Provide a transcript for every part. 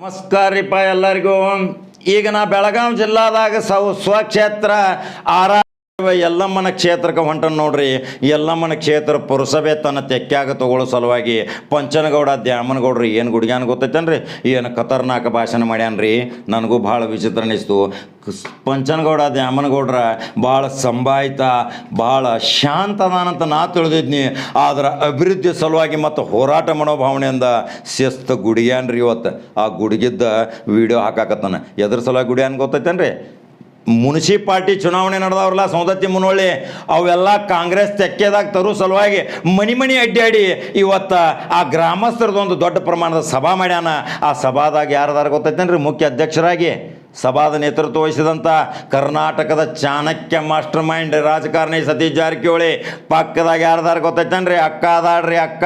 ನಮಸ್ಕಾರ ರೀಪ ಎಲ್ಲರಿಗೂ. ಈಗ ನಾ ಬೆಳಗಾವಿ ಜಿಲ್ಲಾದಾಗ ಸೌ ಸ್ವಕ್ಷೇತ್ರ ಆರ ಯಲ್ಲಮ್ಮನ ಕ್ಷೇತ್ರಕ್ಕೆ ಹೊಂಟನ್ ನೋಡ್ರಿ. ಯಲ್ಲಮ್ಮನ ಕ್ಷೇತ್ರ ಪುರಸಭೆ ತನ್ನ ತೆಕ್ಕಾಗ ತಗೊಳ್ಳೋ ಸಲುವಾಗಿ ಪಂಚನಗೌಡ, ದ್ಯಾಮನಗೌಡ್ರಿ ಏನು ಗುಡ್ಗ್ಯಾನ ಗೊತ್ತೈತೇನ್ರಿ? ಏನು ಖತರ್ನಾಕ ಭಾಷಣ ಮಾಡ್ಯಾನ್ರಿ? ನನಗೂ ಭಾಳ ವಿಚಿತ್ರ ಅನ್ನಿಸ್ತು ಪಂಚನಗೌಡ, ದ್ಯಾಮನಗೌಡ್ರ ಭಾಳ ಸಂಭಾಯಿತ, ಭಾಳ ಶಾಂತ ಅದಾನಂತ ನಾ ತಿಳಿದಿದ್ನಿ. ಆದ್ರೆ ಅಭಿವೃದ್ಧಿ ಸಲುವಾಗಿ ಮತ್ತು ಹೋರಾಟ ಮನೋಭಾವನೆಯಿಂದ ಶಿಸ್ತು ಗುಡಿಯಾನ್ರಿ ಇವತ್ತು. ಆ ಗುಡಿಗಿದ್ದ ವಿಡಿಯೋ ಹಾಕಾಕತ್ತಾನ. ಎದ್ರ ಸಲುವಾಗಿ ಗುಡಿಯಾನ್ ಗೊತ್ತೈತೇನ್ರಿ? ಮುನ್ಸಿಪಾಲ್ಟಿ ಚುನಾವಣೆ ನಡೆದವ್ರಲ್ಲ, ಸೌದತ್ತಿ ಮುನ್ನೋಳಿ ಅವೆಲ್ಲ ಕಾಂಗ್ರೆಸ್ ತೆಕ್ಕೆದಾಗ ತರೋ ಸಲುವಾಗಿ ಮನಿ ಮನಿ ಅಡ್ಡಾಡಿ ಇವತ್ತು ಆ ಗ್ರಾಮಸ್ಥರದೊಂದು ದೊಡ್ಡ ಪ್ರಮಾಣದ ಸಭಾ ಮಾಡ್ಯಾನ. ಆ ಸಭಾದಾಗ ಯಾರದಾರ ಗೊತ್ತೈತೇನ್ರಿ? ಮುಖ್ಯ ಅಧ್ಯಕ್ಷರಾಗಿ ಸಭಾದ ನೇತೃತ್ವ ವಹಿಸಿದಂಥ ಕರ್ನಾಟಕದ ಚಾಣಕ್ಯ ಮಾಸ್ಟರ್ ಮೈಂಡ್ ರಾಜಕಾರಣಿ ಸತೀಶ್ ಜಾರಕಿಹೊಳಿ. ಪಕ್ಕದಾಗ ಯಾರದಾರ ಗೊತ್ತೈತೇನ್ರಿ? ಅಕ್ಕ ಅದಾಡ್ರಿ ಅಕ್ಕ.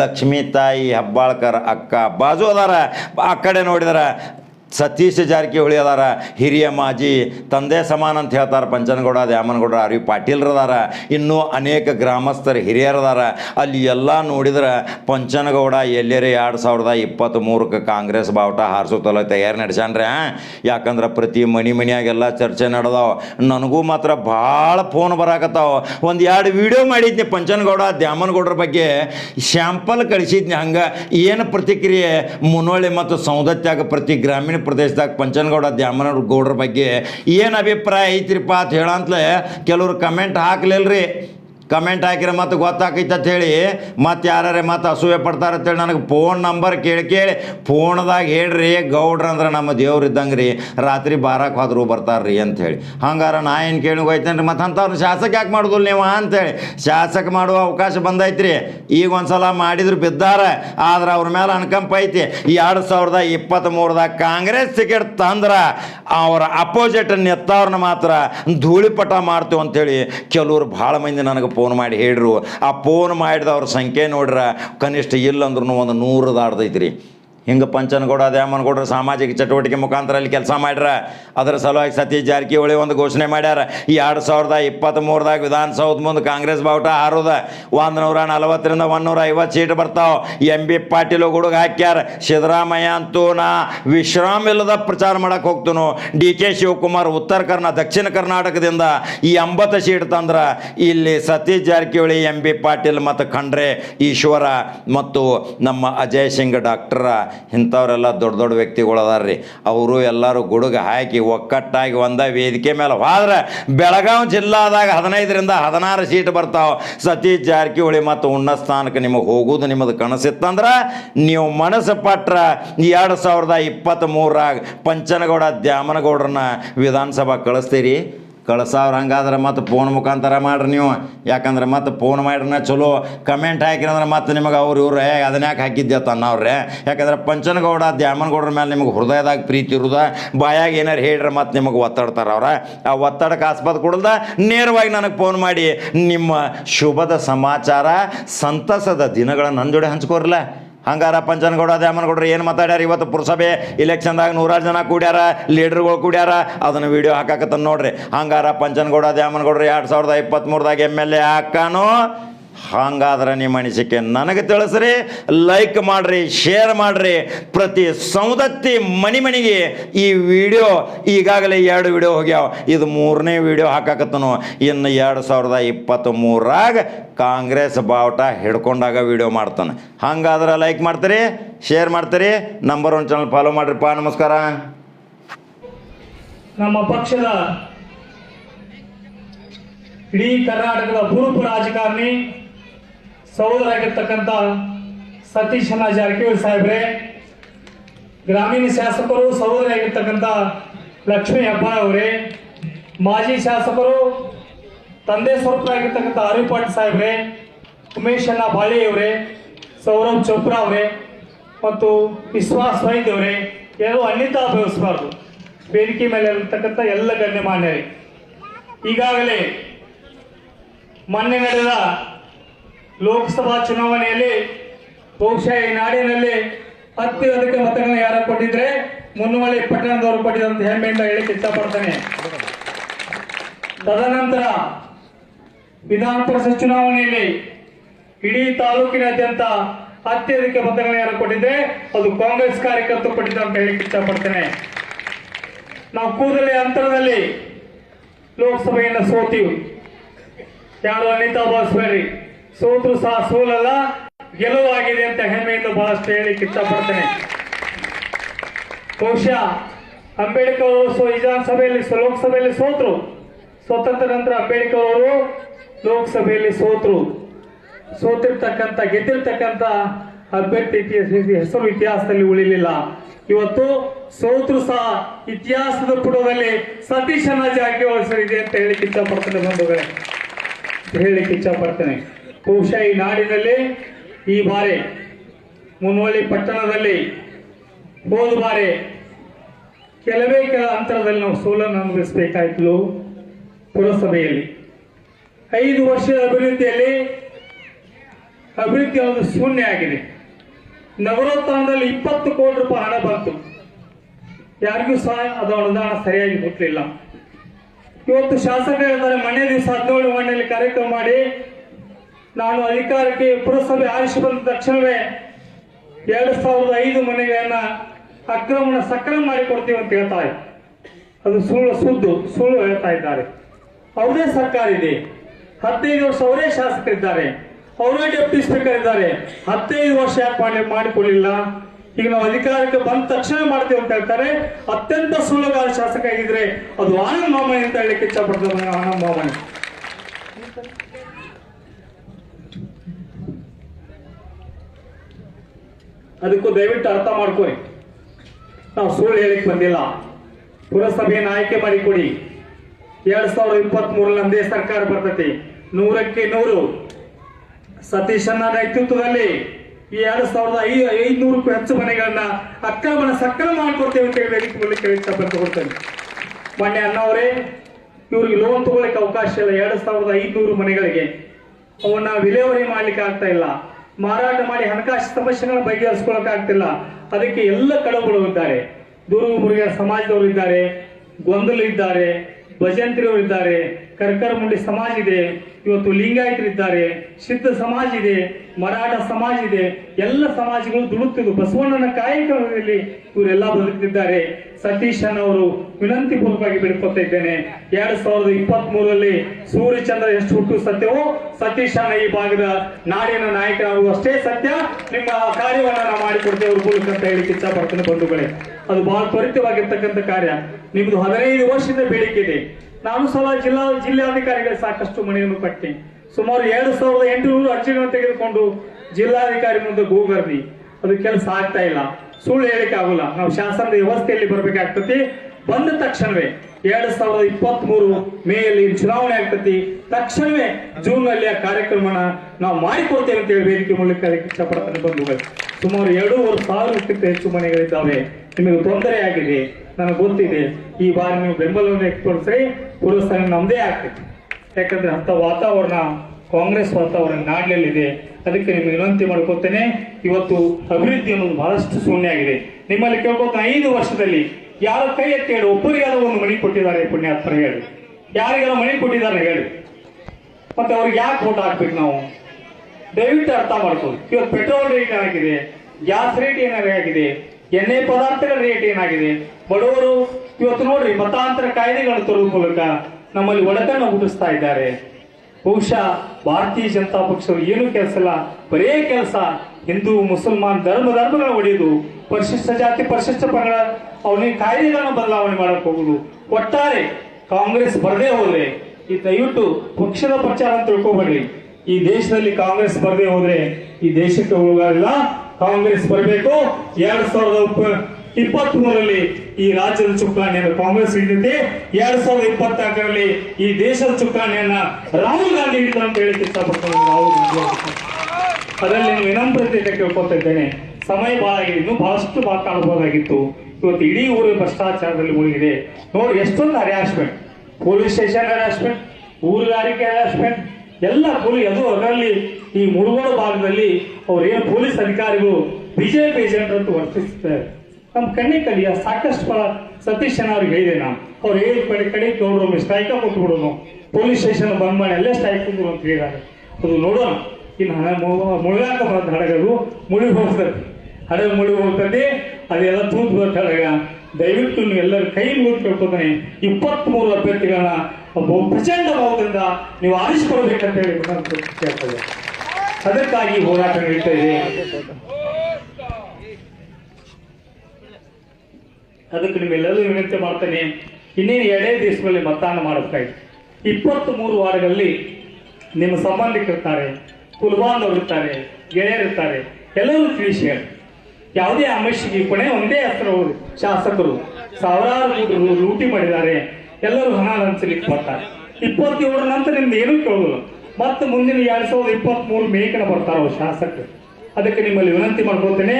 ಲಕ್ಷ್ಮೀ ತಾಯಿ ಹೆಬ್ಬಾಳ್ಕರ್ ಅಕ್ಕ. ಬಾಜು ಅದಾರ. ಆ ಕಡೆ ನೋಡಿದಾರ ಸತೀಶ್ ಜಾರಕಿಹೊಳಿ ಅದಾರ, ಹಿರಿಯ ಮಾಜಿ ತಂದೆ ಸಮಾನ ಅಂತ ಹೇಳ್ತಾರೆ ಪಂಚನಗೌಡ, ದ್ಯಾಮನಗೌಡ ಅರಿ ಪಾಟೀಲ್ರದಾರ ಇನ್ನೂ ಅನೇಕ ಗ್ರಾಮಸ್ಥರು ಹಿರಿಯರದಾರ ಅಲ್ಲಿ ಎಲ್ಲ ನೋಡಿದ್ರೆ ಪಂಚನಗೌಡ ಎಲ್ಲೇರೆ ಎರಡು ಸಾವಿರದ ಇಪ್ಪತ್ತ್ಮೂರಕ್ಕೆ ಕಾಂಗ್ರೆಸ್ ಬಾವುಟ ಹಾರಿಸೋತಲ್ಲ ತಯಾರಿ ನಡೆಸ್ಯಾನ್ರಿ ಯಾಕಂದ್ರೆ ಪ್ರತಿ ಮನೆ ಮನೆಯಾಗೆಲ್ಲ ಚರ್ಚೆ ನಡೆದಾವ. ನನಗೂ ಮಾತ್ರ ಭಾಳ ಫೋನ್ ಬರಾಕತ್ತಾವ. ಒಂದು ಎರಡು ವಿಡಿಯೋ ಮಾಡಿದ್ನಿ ಪಂಚನಗೌಡ, ದ್ಯಾಮನಗೌಡ್ರ ಬಗ್ಗೆ. ಶ್ಯಾಂಪಲ್ ಕಳಿಸಿದ್ನಿ ಹಂಗೆ. ಏನು ಪ್ರತಿಕ್ರಿಯೆ? ಮುನೋಳಿ ಮತ್ತು ಸೌಂದತ್ಯಾಗ ಪ್ರತಿ ಗ್ರಾಮೀಣ ಪ್ರದೇಶದಾಗ ಪಂಚನಗೌಡ ದ್ಯಾಮನ ಗೌಡ್ರ ಬಗ್ಗೆ ಏನು ಅಭಿಪ್ರಾಯ ಐತ್ರಿಪ್ಪ ಅಂತ ಹೇಳಂತಲೇ ಕೆಲವರು ಕಮೆಂಟ್ ಹಾಕ್ಲಿಲ್ರಿ. ಕಮೆಂಟ್ ಹಾಕಿದ್ರೆ ಮತ್ತೆ ಗೊತ್ತಾಕೈತೆ ಹೇಳಿ, ಮತ್ತು ಯಾರೇ ಮತ್ತೆ ಅಸೂಯೆ ಪಡ್ತಾರೆ ಅಂತೇಳಿ ನನಗೆ ಫೋನ್ ನಂಬರ್ ಕೇಳಿ ಕೇಳಿ. ಫೋನ್ದಾಗ ಹೇಳ್ರಿ, ಗೌಡ್ರ ಅಂದ್ರೆ ನಮ್ಮ ದೇವ್ರು ಇದ್ದಂಗೆ ರೀ ರಾತ್ರಿ ಬಾರಕ್ಕೆ ಹೋದರೂ ಬರ್ತಾರೆ ರೀ ಅಂಥೇಳಿ ಹಂಗಾರೆ ನಾ ಏನು ಕೇಳಿ ಹೋಯ್ತೇನೆ ಮತ್ತೆ ಅಂಥವ್ರು ಶಾಸಕ ಯಾಕೆ ಮಾಡೋದಿಲ್ಲ ನೀವು ಅಂಥೇಳಿ ಶಾಸಕ ಮಾಡುವ ಅವಕಾಶ ಬಂದೈತ್ರಿ. ಈಗ ಒಂದ್ಸಲ ಮಾಡಿದ್ರು ಬಿದ್ದಾರೆ, ಆದ್ರೆ ಅವ್ರ ಮೇಲೆ ಅನ್ಕಂಪ ಐತಿ. ಎರಡು ಸಾವಿರದ ಇಪ್ಪತ್ತ್ಮೂರದಾಗ ಕಾಂಗ್ರೆಸ್ ಟಿಕೆಟ್ ತಂದ್ರೆ ಅವರ ಅಪೋಸಿಟ್ ನೆತ್ತವ್ರನ್ನ ಮಾತ್ರ ಧೂಳಿಪಟ ಮಾಡ್ತೀವಿ ಅಂಥೇಳಿ ಕೆಲವ್ರು ಭಾಳ ಮಂದಿ ನನಗೆ ಫೋನ್ ಮಾಡಿ ಹೇಳ್ರು. ಆ ಫೋನ್ ಮಾಡಿದವ್ರ ಸಂಖ್ಯೆ ನೋಡ್ರ ಕನಿಷ್ಠ ಇಲ್ಲಂದ್ರೂ ಒಂದು ನೂರು ದಾಡ್ದೈತ್ರಿ. ಹಿಂಗೆ ಪಂಚನಗೌಡ ದ್ಯಾಮನಗೌಡರು ಸಾಮಾಜಿಕ ಚಟುವಟಿಕೆ ಮುಖಾಂತರ ಅಲ್ಲಿ ಕೆಲಸ ಮಾಡ್ಯಾರ ಅದರ ಸಲುವಾಗಿ ಸತೀಶ್ ಜಾರಕಿಹೊಳಿ ಒಂದು ಘೋಷಣೆ ಮಾಡ್ಯಾರ. ಈ ಎರಡು ಸಾವಿರದ ಇಪ್ಪತ್ತ್ಮೂರದಾಗ ವಿಧಾನಸೌಧ ಮುಂದೆ ಕಾಂಗ್ರೆಸ್ ಬಾವುಟ ಹಾರೋದ. ಒಂದು ನೂರ ನಲವತ್ತರಿಂದ ಒಂದೂರ ಐವತ್ತು ಸೀಟ್ ಬರ್ತಾವ. ಎಂ ಬಿ ಪಾಟೀಲ್ ಹುಡುಗ ಹಾಕ್ಯಾರ. ಸಿದ್ದರಾಮಯ್ಯ ಅಂತೂ ನಾ ವಿಶ್ರಾಮ ಇಲ್ಲದ ಪ್ರಚಾರ ಮಾಡಕ್ಕೆ ಹೋಗ್ತನು. ಡಿ ಕೆ ಶಿವಕುಮಾರ್ ಉತ್ತರ ಕರ್ನಾ, ದಕ್ಷಿಣ ಕರ್ನಾಟಕದಿಂದ ಈ ಎಂಬತ್ತು ಸೀಟ್ ತಂದ್ರ ಇಲ್ಲಿ ಸತೀಶ್ ಜಾರಕಿಹೊಳಿ, ಎಂ ಬಿ ಪಾಟೀಲ್ ಮತ್ತು ಖಂಡ್ರೆ ಈಶ್ವರ ಮತ್ತು ನಮ್ಮ ಅಜಯ್ ಸಿಂಗ್ ಡಾಕ್ಟರ ಇಂಥವರೆಲ್ಲ ದೊಡ್ಡ ದೊಡ್ಡ ವ್ಯಕ್ತಿಗಳು ರೀ. ಅವರು ಎಲ್ಲರೂ ಗುಡುಗ ಹಾಕಿ ಒಕ್ಕಟ್ಟಾಗಿ ಒಂದ ವೇದಿಕೆ ಮೇಲೆ ಹೋದ್ರೆ ಬೆಳಗಾವಿ ಜಿಲ್ಲಾದಾಗ ಹದಿನೈದರಿಂದ ಹದಿನಾರು ಸೀಟ್ ಬರ್ತಾವೆ. ಸತೀಶ್ ಜಾರಕಿಹೊಳಿ ಮತ್ತು ಉನ್ನತ ಸ್ಥಾನಕ್ಕೆ ನಿಮಗೆ ಹೋಗೋದು ನಿಮ್ಮದು ಕನಸಿತ್ತಂದ್ರೆ ನೀವು ಮನಸ್ಸು ಪಟ್ರ ಎರಡು ಸಾವಿರದ ಇಪ್ಪತ್ತ್ಮೂರಾಗ ಪಂಚನಗೌಡ ದ್ಯಾಮನಗೌಡ್ರನ್ನ ವಿಧಾನಸಭಾ ಕಳಿಸ್ತೀರಿ. ಕಳ್ಸವ್ರು ಹಂಗಾದ್ರೆ ಮತ್ತೆ ಫೋನ್ ಮುಖಾಂತರ ಮಾಡ್ರಿ ನೀವು. ಯಾಕಂದ್ರೆ ಮತ್ತೆ ಫೋನ್ ಮಾಡ್ರನ ಚಲೋ. ಕಮೆಂಟ್ ಹಾಕಿರಂದ್ರೆ ಮತ್ತೆ ನಿಮಗೆ ಅವ್ರು ಇವ್ರು ಹೇ ಅದನ್ನ ಯಾಕೆ ಹಾಕಿದ್ದೆ ತನ್ನವ್ರೆ ಯಾಕಂದ್ರೆ ಪಂಚನಗೌಡ, ದ್ಯಾಮನಗೌಡ್ರ ಮೇಲೆ ನಿಮಗೆ ಹೃದಯದಾಗ ಪ್ರೀತಿ ಇರುದ, ಬಾಯಾಗ ಏನಾರು ಹೇಳ್ರೆ ಮತ್ತು ನಿಮಗೆ ಒತ್ತಡ್ತಾರೆ ಅವ್ರ. ಆ ಒತ್ತಡಕ್ಕೆ ಆಸ್ಪದ ಕೊಡಲ್ದ, ನೇರವಾಗಿ ನನಗೆ ಫೋನ್ ಮಾಡಿ, ನಿಮ್ಮ ಶುಭದ ಸಮಾಚಾರ, ಸಂತಸದ ದಿನಗಳ ನನ್ನ ಜೋಡಿ ಹಂಚ್ಕೋರ್ಲ? ಹಂಗಾರ ಪಂಚನಗೌಡ ದ್ಯಾಮನಗೌಡ್ರು ಏನು ಮಾತಾಡ್ಯಾರ? ಇವತ್ತು ಪುರಸಭೆ ಇಲೆಕ್ಷನ್ದಾಗ ನೂರಾರು ಜನ ಕೂಡ್ಯಾರ ಲೀಡರ್ಗಳು ಕೂಡ್ಯಾರ. ಅದನ್ನು ವಿಡಿಯೋ ಹಾಕಾಕತ್ತ ನೋಡ್ರಿ. ಹಂಗಾರ ಪಂಚನಗೌಡ ದ್ಯಾಮನಗೌಡ್ರು ಎರಡು ಸಾವಿರದ ಇಪ್ಪತ್ತ್ಮೂರದಾಗ ಎಂ ಎಲ್ ಎ ಹಾಕಾನು ಹಂಗಾದ್ರೆ ನಿಮ್ಮ ಅನಿಸಿಕೆ ನನಗೆ ತಿಳಿಸ್ರಿ ಲೈಕ್ ಮಾಡ್ರಿ ಶೇರ್ ಮಾಡ್ರಿ. ಪ್ರತಿ ಸೌದತ್ತಿ ಮನಿ ಮನಿಗೆ ಈ ವಿಡಿಯೋ ಈಗಾಗಲೇ ಎರಡು ವಿಡಿಯೋ ಹೋಗ್ಯಾವ. ಇದು ಮೂರನೇ ವಿಡಿಯೋ ಹಾಕಾಕತ್ತನು. ಇನ್ನು ಎರಡು ಸಾವಿರದ ಇಪ್ಪತ್ತ್ಮೂರಾಗ ಕಾಂಗ್ರೆಸ್ ಬಾವುಟ ಹಿಡ್ಕೊಂಡಾಗ ವಿಡಿಯೋ ಮಾಡ್ತಾನೆ. ಹಂಗಾದ್ರೆ ಲೈಕ್ ಮಾಡ್ತೀರಿ ಶೇರ್ ಮಾಡ್ತೀರಿ. ನಂಬರ್ ಒನ್ ಚಾನಲ್ ಫಾಲೋ ಮಾಡ್ರಿಪ್ಪ. ನಮಸ್ಕಾರ. ನಮ್ಮ ಪಕ್ಷದ ಇಡೀ ಕರ್ನಾಟಕದ ಭೂರೂಪ ರಾಜಕಾರಣಿ ಸಹೋದರಾಗಿರ್ತಕ್ಕಂಥ ಸತೀಶಣ್ಣ ಜಾರಕಿಹೊಳಿ ಸಾಹೇಬ್ರೆ, ಗ್ರಾಮೀಣ ಶಾಸಕರು ಸಹೋದರಿಯಾಗಿರ್ತಕ್ಕಂಥ ಲಕ್ಷ್ಮೀ ಹೆಬ್ಬಾರ್ ಅವರೇ, ಮಾಜಿ ಶಾಸಕರು ತಂದೆ ಸ್ವರೂಪರಾಗಿರ್ತಕ್ಕಂಥ ಪಾಟೀಲ್ ಸಾಹೇಬ್ರೆ, ಉಮೇಶ್ ಅಣ್ಣ ಬಾಳಿ ಅವರೇ ಸೌರವ್ ಚೋಪ್ರಾ ಅವರೇ ಮತ್ತು ವಿಶ್ವಾಸ್ ವೈದ್ ಅವರೇ, ಎಲ್ಲರೂ ಅನಿತಾ ಉಪಯೋಗಿಸಬಾರ್ದು ವೇದಿಕೆ ಮೇಲೆ ಇರತಕ್ಕಂಥ ಎಲ್ಲ ಗಣ್ಯಮಾನ್ಯರೇ, ಈಗಾಗಲೇ ಮೊನ್ನೆ ನಡೆದ ಲೋಕಸಭಾ ಚುನಾವಣೆಯಲ್ಲಿ ಬಹುಶಃ ಈ ನಾಡಿನಲ್ಲಿ ಅತ್ಯಧಿಕ ಮತಗಳನ್ನು ಯಾರು ಕೊಟ್ಟಿದ್ರೆ ಮುನ್ನವಳ್ಳಿ ಪಟ್ಟಣದವರು ಕೊಟ್ಟಿದಂತ ಹೆಮ್ಮೆಯಿಂದ ಹೇಳಿಕ್ಕೆ ಇಷ್ಟಪಡ್ತೇನೆ. ತದನಂತರ ವಿಧಾನ ಪರಿಷತ್ ಚುನಾವಣೆಯಲ್ಲಿ ಇಡೀ ತಾಲೂಕಿನಾದ್ಯಂತ ಅತ್ಯಧಿಕ ಮತಗಳನ್ನು ಯಾರು ಕೊಟ್ಟಿದ್ರೆ ಅದು ಕಾಂಗ್ರೆಸ್ ಕಾರ್ಯಕರ್ತರು ಕೊಟ್ಟಿದ್ದ ಅಂತ ಹೇಳಿ ಇಷ್ಟಪಡ್ತೇನೆ. ನಾವು ಕೂದಲೇ ಅಂತರದಲ್ಲಿ ಲೋಕಸಭೆಯನ್ನು ಸೋತೀವಿ. ಯಾರು ಅನಿತಾ ಬಾಸ್ಬೇರಿ ಸೋತ್ರು ಸಹ ಸೋಲಲ್ಲ, ಗೆಲುವಾಗಿದೆ ಅಂತ ಹೆಮ್ಮೆಯಿಂದ ಬಹಳಷ್ಟು ಹೇಳಿ ಇಷ್ಟಪಡ್ತೇನೆ ಬಹುಶಃ ಅಂಬೇಡ್ಕರ್ ಅವರು ವಿಧಾನಸಭೆಯಲ್ಲಿ ಲೋಕಸಭೆಯಲ್ಲಿ ಸೋತರು. ಸ್ವತಂತ್ರ ನಂತರ ಅಂಬೇಡ್ಕರ್ ಅವರು ಲೋಕಸಭೆಯಲ್ಲಿ ಸೋತರು. ಸೋತಿರ್ತಕ್ಕಂಥ, ಗೆದ್ದಿರ್ತಕ್ಕಂಥ ಅಭ್ಯರ್ಥಿ ಹೆಸರು ಇತಿಹಾಸದಲ್ಲಿ ಉಳಿಲಿಲ್ಲ. ಇವತ್ತು ಸೋತರು ಸಹ ಇತಿಹಾಸದ ಪುಟದಲ್ಲಿ ಸತೀಶನ ಸರ್ ಇದೆ ಅಂತ ಹೇಳಿಕ್ಕೆ ಇಷ್ಟಪಡ್ತೇನೆ ಬಂಧುಗಳೇ. ಹೇಳಲಿಕ್ಕೆ ಇಷ್ಟಪಡ್ತೇನೆ ಬಹುಶಃ ಈ ನಾಡಿನಲ್ಲಿ ಈ ಬಾರಿ ಮುನ್ನೋಳಿ ಪಟ್ಟಣದಲ್ಲಿ ಹೋದ ಬಾರಿ ಕೆಲವೇ ಕೆಲ ಅಂತರದಲ್ಲಿ ನಾವು ಸೋಲನ್ನು ಅನುಭವಿಸಬೇಕಾಯ್ತು ಪುರಸಭೆಯಲ್ಲಿ. ಐದು ವರ್ಷದ ಅಭಿವೃದ್ಧಿಯಲ್ಲಿ ಅಭಿವೃದ್ಧಿ ಒಂದು ಶೂನ್ಯ ಆಗಿದೆ. ನವರೋತ್ಥಾನದಲ್ಲಿ ಇಪ್ಪತ್ತು ಕೋಟಿ ರೂಪಾಯಿ ಹಣ ಬಂತು. ಯಾರಿಗೂ ಸಹ ಅದು ಅನುದಾನ ಸರಿಯಾಗಿ ಮುಟ್ಲಿಲ್ಲ. ಇವತ್ತು ಶಾಸಕರು ಹೇಳ್ತಾರೆ ಮನೆ ದಿವಸ ಹದಿನೇಳು ಮನೆಯಲ್ಲಿ ಕಾರ್ಯಕ್ರಮ ಮಾಡಿ, ನಾನು ಅಧಿಕಾರಕ್ಕೆ ಪುರಸಭೆ ಆರಿಸಿ ಬಂದ ತಕ್ಷಣವೇ ಎರಡು ಸಾವಿರದ ಐದು ಮನೆಗಳನ್ನ ಅಕ್ರಮಣ ಸಕ್ರಮ ಮಾಡಿ ಕೊಡ್ತೀವಿ ಅಂತ ಹೇಳ್ತಾರೆ ಅದು ಸುಳ್ಳು, ಸುದ್ದು, ಸುಳ್ಳು ಹೇಳ್ತಾ ಇದ್ದಾರೆ. ಅವರೇ ಸರ್ಕಾರ ಇದೆ. ಹದಿನೈದು ವರ್ಷ ಅವರೇ ಶಾಸಕರಿದ್ದಾರೆ. ಅವರೇ ಡೆಪ್ಟಿ ಸ್ಪೀಕರ್ ಇದ್ದಾರೆ. ಹದಿನೈದು ವರ್ಷ ಯಾಕೆ ಮಾಡಿ ಮಾಡಿಕೊಳ್ಳಿಲ್ಲ ಈಗ ನಾವು ಅಧಿಕಾರಕ್ಕೆ ಬಂದ ತಕ್ಷಣ ಮಾಡ್ತೀವಿ ಅಂತ ಹೇಳ್ತಾರೆ. ಅತ್ಯಂತ ಸುಲಭವಾದ ಶಾಸಕ ಆಗಿದ್ರೆ ಅದು ಆನಂದ್ ಮಾಮನಿ ಅಂತ ಹೇಳಲಿಕ್ಕೆ ಇಷ್ಟಪಡ್ತಾರೆ ಆನಂದ್ ಮಾಮನಿ ಅದಕ್ಕೂ ದಯವಿಟ್ಟು ಅರ್ಥ ಮಾಡ್ಕೊರಿ ನಾವು ಸುಳ್ಳು ಹೇಳಿಕ್ ಬಂದಿಲ್ಲ. ಪುರಸಭೆಯನ್ನು ಆಯ್ಕೆ ಮಾಡಿಕೊಡಿ ಎರಡ್ ಸಾವಿರದ ಇಪ್ಪತ್ತ್ ಮೂರಲ್ಲಿ ನಮ್ದೇ ಸರ್ಕಾರ ಬರ್ತೈತಿ. ನೂರಕ್ಕೆ ನೂರು. ಸತೀಶನ ನೇತೃತ್ವದಲ್ಲಿ ಈ ಎರಡು ಸಾವಿರದ ಐ ಐದ್ನೂರಕ್ಕೂ ಹೆಚ್ಚು ಮನೆಗಳನ್ನ ಅಕ್ರಮಣ ಸಕ್ರಮ ಮಾಡ್ಕೊಡ್ತೇವೆ ಅಂತ ಹೇಳಿ ವೇದಿಕೆ ಮೂಲಕ ಇಷ್ಟಪಟ್ಟು ಕೊಡ್ತೇನೆ ಮೊನ್ನೆ ಅಣ್ಣವರೇ, ಇವ್ರಿಗೆ ಲೋನ್ ತಗೊಳ್ಳಿಕ್ಕೆ ಅವಕಾಶ ಇಲ್ಲ. ಎರಡು ಸಾವಿರದ ಐದ್ನೂರು ಮನೆಗಳಿಗೆ ಅವನ್ನ ವಿಲೇವರಿ ಮಾಡ್ಲಿಕ್ಕೆ ಆಗ್ತಾ ಇಲ್ಲ. ಮಾರಾಟ ಮಾಡಿ ಹಣಕಾಸು ಸಮಸ್ಯೆಗಳನ್ನ ಬಗೆಹರಿಸ್ಕೊಳಕ್ ಆಗ್ತಿಲ್ಲ. ಅದಕ್ಕೆ ಎಲ್ಲ ಕಳಗಳು ಇದ್ದಾರೆ. ಮುರುಗ ಸಮಾಜದವರು ಇದ್ದಾರೆ, ಗೊಂದಲ ಇದ್ದಾರೆ, ಭಜಂತ್ರಿಯವರು ಇದ್ದಾರೆ. ಕರ್ಕರ ಮುಂಡಿ ಸಮಾಜ ಇದೆ. ಇವತ್ತು ಲಿಂಗಾಯತರಿದ್ದಾರೆ. ಸಿದ್ಧ ಸಮಾಜ ಇದೆ. ಮರಾಠ ಸಮಾಜ ಇದೆ. ಎಲ್ಲ ಸಮಾಜಗಳು ದುಡುತ್ತಿದ್ದು. ಬಸವಣ್ಣನ ಕಾಯಕದಲ್ಲಿ ಇವರೆಲ್ಲ ಬದುಕುತ್ತಿದ್ದಾರೆ ಸತೀಶ್ ಅವರು ವಿನಂತಿ ಪೂರ್ವಕವಾಗಿ ಬಿಡ್ಕೊತಾ ಇದ್ದೇನೆ. ಎರಡ್ ಸಾವಿರದ ಇಪ್ಪತ್ತ್ ಮೂರರಲ್ಲಿ ಸೂರ್ಯಚಂದ್ರ ಎಷ್ಟು ಹುಟ್ಟು ಸತ್ಯವೋ, ಸತೀಶ್ ಈ ಭಾಗದ ನಾಡಿನ ನಾಯಕರಾಗುವ ಅಷ್ಟೇ ಸತ್ಯ. ನಿಮ್ಮ ಕಾರ್ಯವನ್ನ ಮಾಡಿಕೊಡ್ತೇವೆ ಅವ್ರ ಮೂಲಕ ಅಂತ ಹೇಳಿ ಇಷ್ಟಪಡ್ತೇನೆ ಬಂಧುಗಳೇ. ಅದು ಬಹಳ ತ್ವರಿತವಾಗಿರ್ತಕ್ಕಂಥ ಕಾರ್ಯ. ನಿಮ್ದು ಹದಿನೈದು ವರ್ಷದ ಬೇಡಿಕೆ ಇದೆ. ನಾನು ಸಲ ಜಿಲ್ಲಾ ಜಿಲ್ಲಾಧಿಕಾರಿಗಳಿಗೆ ಸಾಕಷ್ಟು ಮನೆಯನ್ನು ಕಟ್ಟಿ ಸುಮಾರು ಎರಡು ಸಾವಿರದ ಎಂಟುನೂರು ಅರ್ಜಿಗಳನ್ನು ತೆಗೆದುಕೊಂಡು ಜಿಲ್ಲಾಧಿಕಾರಿ ಮುಂದೆ ಗೋಗರ್ದಿ ಅದು ಕೆಲಸ ಆಗ್ತಾ ಇಲ್ಲ. ಸುಳ್ಳು ಹೇಳಿಕೆ ಆಗೋಲ್ಲ. ನಾವು ಶಾಸನದ ವ್ಯವಸ್ಥೆಯಲ್ಲಿ ಬರಬೇಕಾಗ್ತತಿ. ಬಂದ ತಕ್ಷಣವೇ ಎರಡ್ ಸಾವಿರದ ಇಪ್ಪತ್ತ್ ಮೂರು ಮೇಯಲ್ಲಿ ಚುನಾವಣೆ ಆಗ್ತತಿ. ತಕ್ಷಣವೇ ಜೂನ್ನಲ್ಲಿ ಆ ಕಾರ್ಯಕ್ರಮನ ನಾವು ಮಾಡಿಕೊಡ್ತೇವೆ ಅಂತ ಹೇಳಿ ವೇದಿಕೆ ಮೂಲಕ ಇಷ್ಟಪಡ್ತಾನೆ ಬಂಧುಗಳು. ಸುಮಾರು ಎರಡೂವರೆ ಸಾವಿರಕ್ಕಿಂತ ಹೆಚ್ಚು ಮನೆಗಳಿದ್ದಾವೆ. ನಿಮಗೆ ತೊಂದರೆ ಆಗಿದೆ, ನನಗೆ ಗೊತ್ತಿದೆ, ಈ ಬಾರಿ ನೀವು ಬೆಂಬಲವನ್ನು ವ್ಯಕ್ತಪಡಿಸ್ರಿ ಪುರಸ್ಕಾರ ನಮ್ಮದೇ ಆಗ್ತೈತಿ ಯಾಕಂದ್ರೆ ಅಂತ ವಾತಾವರಣ ಕಾಂಗ್ರೆಸ್ ವಾತಾವರಣ ನಾಡಿನಲ್ಲಿದೆ. ಅದಕ್ಕೆ ನಿಮಗೆ ವಿನಂತಿ ಮಾಡ್ಕೋತೇನೆ, ಇವತ್ತು ಅಭಿವೃದ್ಧಿ ಅನ್ನೋದು ಬಹಳಷ್ಟು ಶೂನ್ಯ ಆಗಿದೆ. ನಿಮ್ಮಲ್ಲಿ ಕೇಳ್ಕೊತ ಐದು ವರ್ಷದಲ್ಲಿ ಯಾರ ಕೈ ಎತ್ತಿ ಹೇಳಿ ಒಬ್ಬರಿಗೆಲ್ಲ ಒಂದು ಮಣಿ ಕೊಟ್ಟಿದ್ದಾರೆ ಪುಣ್ಯಾತ್ಮರ ಹೇಳಿ. ಯಾರಿಗಾರ ಮಣಿ ಕೊಟ್ಟಿದ್ದಾರೆ ಹೇಳಿ. ಮತ್ತೆ ಅವ್ರಿಗೆ ಯಾಕೆ ಓಟ್ ಹಾಕ್ಬೇಕು ನಾವು? ದಯವಿಟ್ಟು ಅರ್ಥ ಮಾಡ್ಕೊಳ್ಳಿ. ಇವತ್ತು ಪೆಟ್ರೋಲ್ ರೇಟ್ ಏನಾಗಿದೆ? ಗ್ಯಾಸ್ ರೇಟ್ ಏನಾಗಿದೆ? ಎಣ್ಣೆ ಪದಾರ್ಥಗಳ ರೇಟ್ ಏನಾಗಿದೆ? ಬಡವರು ಇವತ್ತು ನೋಡ್ರಿ, ಮತಾಂತರ ಕಾಯ್ದೆಗಳನ್ನು ತರುವ ಮೂಲಕ ನಮ್ಮಲ್ಲಿ ಒಡಕನ್ನು ಹುಟ್ಟಿಸ್ತಾ ಇದ್ದಾರೆ. ಬಹುಶಃ ಭಾರತೀಯ ಜನತಾ ಪಕ್ಷವು ಏನು ಕೆಲಸ ಇಲ್ಲ, ಬರೇ ಕೆಲಸ ಹಿಂದೂ, ಮುಸಲ್ಮಾನ್ ಧರ್ಮ ಧರ್ಮಗಳ ಒಡೆಯುದು ಪರಿಶಿಷ್ಟ ಜಾತಿ, ಪರಿಶಿಷ್ಟ ಪಂಗಡ ಅವನಿಗೆ ಕಾಯ್ದೆಗಳನ್ನು ಬದಲಾವಣೆ ಮಾಡಕ್ ಹೋಗುದು ಒಟ್ಟಾರೆ ಕಾಂಗ್ರೆಸ್ ಬರದೇ ಹೋದ್ರೆ, ಈ ದಯವಿಟ್ಟು ಪಕ್ಷದ ಪ್ರಚಾರ ಅಂತ ತಿಳ್ಕೊಬೇಡ್ರಿ ಈ ದೇಶದಲ್ಲಿ ಕಾಂಗ್ರೆಸ್ ಬರದೇ ಹೋದ್ರೆ ಈ ದೇಶಕ್ಕೆ ಹೋಗಲ್ಲ ಕಾಂಗ್ರೆಸ್ ಬರಬೇಕು. ಎರಡ್ ಸಾವಿರದ ಇಪ್ಪತ್ತ್ ಮೂರರಲ್ಲಿ ಈ ರಾಜ್ಯದ ಚುಕ್ಕಾಣಿಯನ್ನು ಕಾಂಗ್ರೆಸ್ ಹಿಡಿದಿದೆ. ಎರಡ್ ಸಾವಿರದ ಇಪ್ಪತ್ನಾಲ್ಕರಲ್ಲಿ ಈ ದೇಶದ ಚುಕ್ಕಾಣಿಯನ್ನ ರಾಹುಲ್ ಗಾಂಧಿ ಹಿಡಿದ ಅಂತ ಹೇಳಿ ಇಷ್ಟಪಡ್ತಾರೆ ರಾಹುಲ್ ಗಾಂಧಿ ಅದರಲ್ಲಿ ನಾನು ವಿನಮ್ರತೆ ಕೇಳ್ಕೊತಾ ಇದ್ದೇನೆ ಸಮಯ ಬಹಳ ಆಗಿದೆ. ಇನ್ನೂ ಬಹಳಷ್ಟು ಮಾತಾಡಬಹುದಾಗಿತ್ತು ಇವತ್ತು ಇಡೀ ಊರು ಭ್ರಷ್ಟಾಚಾರದಲ್ಲಿ ಮುಳುಗಿದೆ. ನೋಡಿ, ಎಷ್ಟೊಂದು ಹರಾಸ್ಮೆಂಟ್ ಪೊಲೀಸ್ ಸ್ಟೇಷನ್ ಹರಾಸ್ಮೆಂಟ್ ಊರುಗಾರಿಕೆ ಹರಾಸ್ಮೆಂಟ್ ಎಲ್ಲ ಪೊಲೀಸ್ ಅದು ಅದರಲ್ಲಿ ಈ ಮುಳುಗೋಡು ಭಾಗದಲ್ಲಿ ಅವ್ರು ಏನು ಪೊಲೀಸ್ ಅಧಿಕಾರಿಗಳು ಬಿಜೆಪಿ ಏಜೆಂಟ್ ಅಂತ ವರ್ತಿಸ್ತಾರೆ. ನಮ್ಮ ಕಣ್ಣಿ ಕಲಿಯ ಸಾಕಷ್ಟು ಫಲ ಸತೀಶ್ ಅವ್ರಿಗೆ ಹೇಳಿದೆ ನಾನು. ಅವ್ರು ಏನು ಕಡೆ ಕಡೆ ನೋಡ್ರು ಸ್ಟ್ರೈಕ ಕೊಟ್ಬಿಡೋನು ಪೊಲೀಸ್ ಸ್ಟೇಷನ್ ಬಂದ್ ಮಾಡಿ ಅಲ್ಲೇ ಸ್ಟ್ರೈಕ್ ಅಂತ ಹೇಳಿದ್ದಾರೆ. ಅದು ನೋಡೋಣ. ಇನ್ನು ಹಣ ಮುಳುಗಾಕ ಬಂದ ಹಡಗರು ಮುಳುಗಿ ಹೋಗ್ತದೆ. ಹಡಗ ಮುಳುಗಿ ಹೋಗ್ತದೆ. ಅದೆಲ್ಲ ತೂತು ಬರುತ್ತೆ ಹಡಗ. ದಯವಿಟ್ಟು ನೀವು ಎಲ್ಲರ ಕೈ ಮುಗಿದು ಕೇಳ್ಕೊತಾನೆ. ಇಪ್ಪತ್ತ್ಮೂರು ಅಭ್ಯರ್ಥಿಗಳನ್ನ ಒಬ್ಬ ಪ್ರಚಂಡ ಭಾವದಿಂದ ನೀವು ಆರಿಸಿಕೊಳ್ಬೇಕಂತ ಹೇಳಿ ಕೇಳ್ತದೆ ಅದಕ್ಕಾಗಿ ಹೋರಾಟ ನಡೀತಾ ಇದೆ. ಅದಕ್ಕೆ ನಿಮ್ಮೆಲ್ಲರೂ ವಿನಂತಿ ಮಾಡ್ತೇನೆ, ಇನ್ನೇನು ಎರಡೇ ದಿವಸಗಳಲ್ಲಿ ಮತದಾನ ಮಾಡಬೇಕಾಯ್ತು ಇಪ್ಪತ್ತ್ ಮೂರು ವಾರಗಳಲ್ಲಿ ನಿಮ್ಮ ಸಂಬಂಧಿಕರಿರ್ತಾರೆ ಕುಲಬಾಂಧವರಿರ್ತಾರೆ ಗೆಳೆಯರಿರ್ತಾರೆ ಎಲ್ಲರೂ ತಿಳಿಸಿ ಹೇಳಿ. ಯಾವುದೇ ಆಮಿಷಕ್ಕೆ ಕೊನೆ ಒಂದೇ ಹೆಸರು ಶಾಸಕರು ಸಾವಿರಾರು ಲೂಟಿ ಮಾಡಿದ್ದಾರೆ, ಎಲ್ಲರೂ ಹಣ ಹಂಚಲಿಕ್ಕೆ ಬರ್ತಾರೆ. ಇಪ್ಪತ್ತೇಳರ ನಂತರ ನಿಮ್ದು ಏನೂ ಕೇಳೋದಿಲ್ಲ. ಮತ್ತೆ ಮುಂದಿನ ಎರಡ್ ಸಾವಿರದ ಇಪ್ಪತ್ತ್ ಮೂರು ಮೇಕನ ಬರ್ತಾರೋ ಶಾಸಕರು. ಅದಕ್ಕೆ ನಿಮ್ಮಲ್ಲಿ ವಿನಂತಿ ಮಾಡ್ಕೊಳ್ತೇನೆ,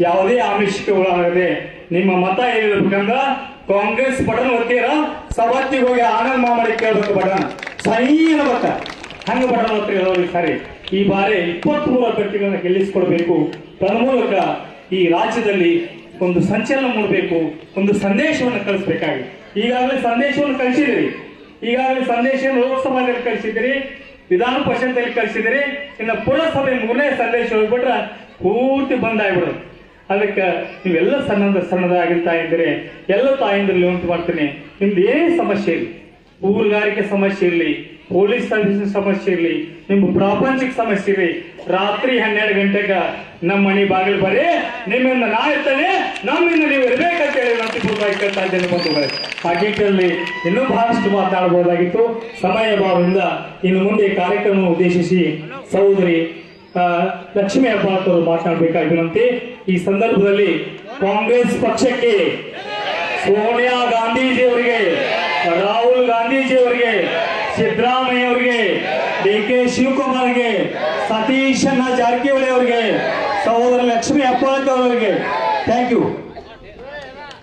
ಯಾವುದೇ ಆಮಿಷಕ್ಕೆ ಒಳಗಾಗದೆ ನಿಮ್ಮ ಮತ ಏನಿರ್ಬೇಕಂದ್ರ ಕಾಂಗ್ರೆಸ್ ಬಟನ್ ಒತ್ತೀರ ಸವತ್ತಿಗೆ ಹೋಗಿ ಆನಂದ್ ಮಾಮಡಿ ಕೇಳಬೇಕು ಬಟನ್. ಸೈನ ಬತ್ತ ಹಂಗ ಬಟನ್ ಒತ್ತೀರ ಸರಿ? ಈ ಬಾರಿ ಇಪ್ಪತ್ತ್ ಮೂರು ಅಭ್ಯರ್ಥಿಗಳನ್ನ ಗೆಲ್ಲಿಸಿಕೊಡ್ಬೇಕು. ತನ್ಮೂಲಕ ಈ ರಾಜ್ಯದಲ್ಲಿ ಒಂದು ಸಂಚಲನ ಮೂಡಬೇಕು, ಒಂದು ಸಂದೇಶವನ್ನು ಕಳಿಸ್ಬೇಕಾಗಿ. ಈಗಾಗಲೇ ಸಂದೇಶವನ್ನು ಕಳಿಸಿದಿರಿ. ಈಗಾಗಲೇ ಸಂದೇಶವನ್ನು ಲೋಕಸಭೆಯಲ್ಲಿ ಕಳಿಸಿದಿರಿ ವಿಧಾನ ಪರಿಷತ್ತಲ್ಲಿ ಕಳಿಸಿದಿರಿ ಇನ್ನು ಪುರಸಭೆ ಮೂರನೇ ಸಂದೇಶ ಹೋಗ್ಬಿಟ್ರೆ ಪೂರ್ತಿ ಬಂದ್ ಅದಕ್ಕೆ ನೀವೆಲ್ಲ ಸಣ್ಣದ ಸಣ್ಣದಾಗಿ ತಾಯಿದ್ರೆ ಎಲ್ಲ ತಾಯಿಂದ್ರಲ್ಲಿ ಉಂಟು ಮಾಡ್ತೀನಿ. ನಿಮ್ದು ಏನೇ ಸಮಸ್ಯೆ ಇರಲಿ, ಊರುಗಾರಿಕೆ ಸಮಸ್ಯೆ ಇರಲಿ ಪೊಲೀಸ್ ಸರ್ವಿಸ್ ಸಮಸ್ಯೆ ಇರಲಿ, ನಿಮ್ಮ ಪ್ರಾಪಂಚಿಕ ಸಮಸ್ಯೆ ಇರಲಿ, ರಾತ್ರಿ ಹನ್ನೆರಡು ಗಂಟೆಗೆ ನಮ್ಮ ಮನೆ ಬಾಗಿಲು ಬರೀ, ನಿಮ್ಮಿಂದ ನಾ ಇರ್ತಾನೆ, ನಮ್ಮಿಂದ ನೀವು ಇರಬೇಕಂತ ಹೇಳಿ ನಾನು ಪೂರ್ವವಾಗಿ ಕೇಳ್ತಾ ಇನ್ನೂ ಬಹಳಷ್ಟು ಮಾತನಾಡಬಹುದಾಗಿತ್ತು ಸಮಯ ಭಾವದಿಂದ ಇನ್ನು ಮುಂದೆ ಕಾರ್ಯಕ್ರಮ ಉದ್ದೇಶಿಸಿ ಸಹೋದರಿ ಲಕ್ಷ್ಮೀ ಹೆಬ್ಬಾಳ್ಕರ್ ಮಾತನಾಡಬೇಕಾಗಿರುವಂತೆ ಈ ಸಂದರ್ಭದಲ್ಲಿ ಕಾಂಗ್ರೆಸ್ ಪಕ್ಷಕ್ಕೆ ಸೋನಿಯಾ ಗಾಂಧೀಜಿಯವರಿಗೆ, ರಾಹುಲ್ ಗಾಂಧೀಜಿ ಅವರಿಗೆ ಸಿದ್ದರಾಮಯ್ಯ ಅವರಿಗೆ ಡಿ ಕೆ ಶಿವಕುಮಾರ್ಗೆ ಅಣ್ಣ ಜಾರಕಿಹೊಳಿ ಅವರಿಗೆ ಸಹೋದರ ಲಕ್ಷ್ಮೀ ಹೆಬ್ಬಾಳ್ಕರ್ ಅವರಿಗೆ ಥ್ಯಾಂಕ್ ಯು.